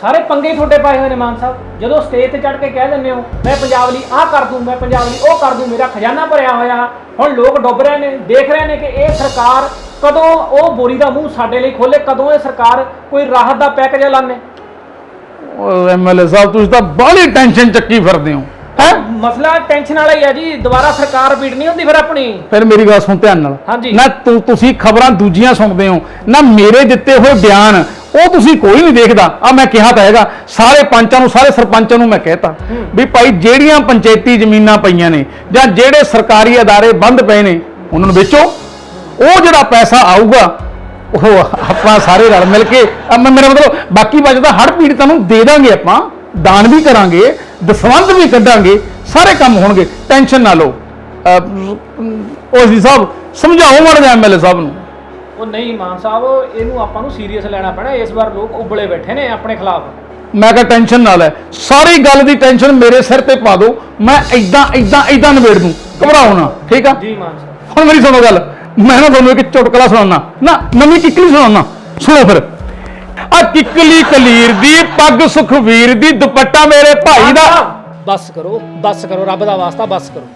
ਸਾਰੇ ਪੰਗੇ ਹੀ ਤੁਹਾਡੇ ਪਾਏ ਹੋਏ ਨੇ ਮਾਨ ਸਾਹਿਬ। ਜਦੋਂ ਸਟੇਜ ਤੇ ਚੜ ਕੇ ਕਹਿ ਦਿੰਦੇ ਹੋ ਮੈਂ ਪੰਜਾਬ ਲਈ ਆਹ ਕਰ ਦੂੰ ਮੈਂ ਪੰਜਾਬ ਲਈ ਉਹ ਕਰ ਦੂੰ ਮੇਰਾ ਖਜ਼ਾਨਾ ਭਰਿਆ ਹੋਇਆ ਹੁਣ ਲੋਕ ਡੁੱਬ ਰਹੇ ਨੇ ਦੇਖ ਰਹੇ ਨੇ ਕਿ ਇਹ ਸਰਕਾਰ ਕਦੋਂ ਉਹ ਬੋਰੀ ਦਾ ਮੂੰਹ ਸਾਡੇ ਲਈ ਖੋਲੇ ਕਦੋਂ ਇਹ ਸਰਕਾਰ ਕੋਈ ਰਾਹਤ ਦਾ ਪੈਕੇਜ ਲਾਣੇ ਉਹ ਐਮਐਲਏ ਸਾਹਿਬ ਤੁਸੀਂ ਤਾਂ ਬਾਹਲੀ ਟੈਨਸ਼ਨ ਚੱਕੀ ਫਿਰਦੇ ਹੋ ਹੈ? ਮਸਲਾ ਟੈਨਸ਼ਨ ਵਾਲਾ ਹੀ ਆ ਜੀ ਦੁਬਾਰਾ ਸਰਕਾਰ ਰਿਪੀਟ ਨਹੀਂ ਹੁੰਦੀ ਫਿਰ ਆਪਣੀ। ਫਿਰ ਮੇਰੀ ਗੱਲ ਸੁਣ ਧਿਆਨ ਨਾਲ। ਹਾਂਜੀ। ਨਾ ਤੁ- ਤੁਸੀਂ ਖਬਰਾਂ ਦੂਜੀਆਂ ਸੁਣਦੇ ਹੋ ਨਾ ਮੇਰੇ ਦਿੱਤੇ ਹੋਏ ਬਿਆਨ ਉਹ ਤੁਸੀਂ ਕੋਈ ਨਹੀਂ ਦੇਖਦਾ। ਆ ਮੈਂ ਕਿਹਾ ਤਾਂ ਹੈਗਾ, ਸਾਰੇ ਪੰਚਾਂ ਨੂੰ, ਸਾਰੇ ਸਰਪੰਚਾਂ ਨੂੰ ਮੈਂ ਕਹਿਤਾ ਵੀ ਭਾਈ ਜਿਹੜੀਆਂ ਪੰਚਾਇਤੀ ਜ਼ਮੀਨਾਂ ਪਈਆਂ ਨੇ ਜਾਂ ਜਿਹੜੇ ਸਰਕਾਰੀ ਅਦਾਰੇ ਬੰਦ ਪਏ ਨੇ, ਉਹਨਾਂ ਨੂੰ ਵੇਚੋ। ਉਹ ਜਿਹੜਾ ਪੈਸਾ ਆਊਗਾ, ਉਹ ਆਪਾਂ ਸਾਰੇ ਰਲ ਮਿਲ ਕੇ ਆ ਮੇਰਾ ਮਤਲਬ ਬਾਕੀ ਬਚਦਾ ਹੜ ਪੀੜਤਾਂ ਨੂੰ ਦੇ ਦਾਂਗੇ ਆਪਾਂ, ਦਾਨ ਵੀ ਕਰਾਂਗੇ, ਦਸਵੰਧ ਵੀ ਕੱਢਾਂਗੇ, ਸਾਰੇ ਕੰਮ ਹੋਣਗੇ। ਟੈਨਸ਼ਨ ਨਾ ਲਓ। ਉਸ ਜੀ ਸਾਹਿਬ, ਸਮਝਾਓ ਮਾੜਾ ਜਿਹਾ ਐਮਐਲਏ ਸਾਹਿਬ ਨੂੰ। ਉਹ ਨਹੀਂ ਮਾਨ ਸਾਹਿਬ ਇਹਨੂੰ ਆਪਾਂ ਨੂੰ ਸੀਰੀਅਸ ਲੈਣਾ ਪੈਣਾ ਇਸ ਵਾਰ ਲੋਕ ਉਬਲੇ ਬੈਠੇ ਨੇ ਆਪਣੇ ਖਿਲਾਫ। ਮੈਂ ਕਿਹਾ ਟੈਨਸ਼ਨ ਨਾ ਲੈ। ਸਾਰੀ ਗੱਲ ਦੀ ਟੈਨਸ਼ਨ ਮੇਰੇ ਸਿਰ ਤੇ ਪਾ ਦਿਓ। ਮੈਂ ਇਦਾਂ ਇਦਾਂ ਇਦਾਂ ਨਿਬੇੜ ਦੂੰ। ਘਬਰਾਓ ਨਾ ਠੀਕ ਆ? ਜੀ ਮਾਨ ਸਾਹਿਬ। ਹੁਣ ਮੇਰੀ ਸੁਣੋ ਗੱਲ। ਮੈਂ ਨਾ ਤੁਹਾਨੂੰ ਇੱਕ ਚੁਟਕਲਾ ਸੁਣਾਉਣਾ ਨਾ ਨਵੀਂ ਕਿੱਕਲੀ ਸੁਣਾਉਣਾ ਸੁਣੋ ਫਿਰ। ਆ ਕਿੱਕਲੀ ਕਲੀਰ ਦੀ ਪੱਗ ਸੁਖਵੀਰ ਦੀ ਦੁਪੱਟਾ ਮੇਰੇ ਭਾਈ ਦਾ। ਬਸ ਕਰੋ ਬਸ ਕਰੋ ਰੱਬ ਦਾ ਵਾਸਤਾ ਬਸ ਕਰੋ।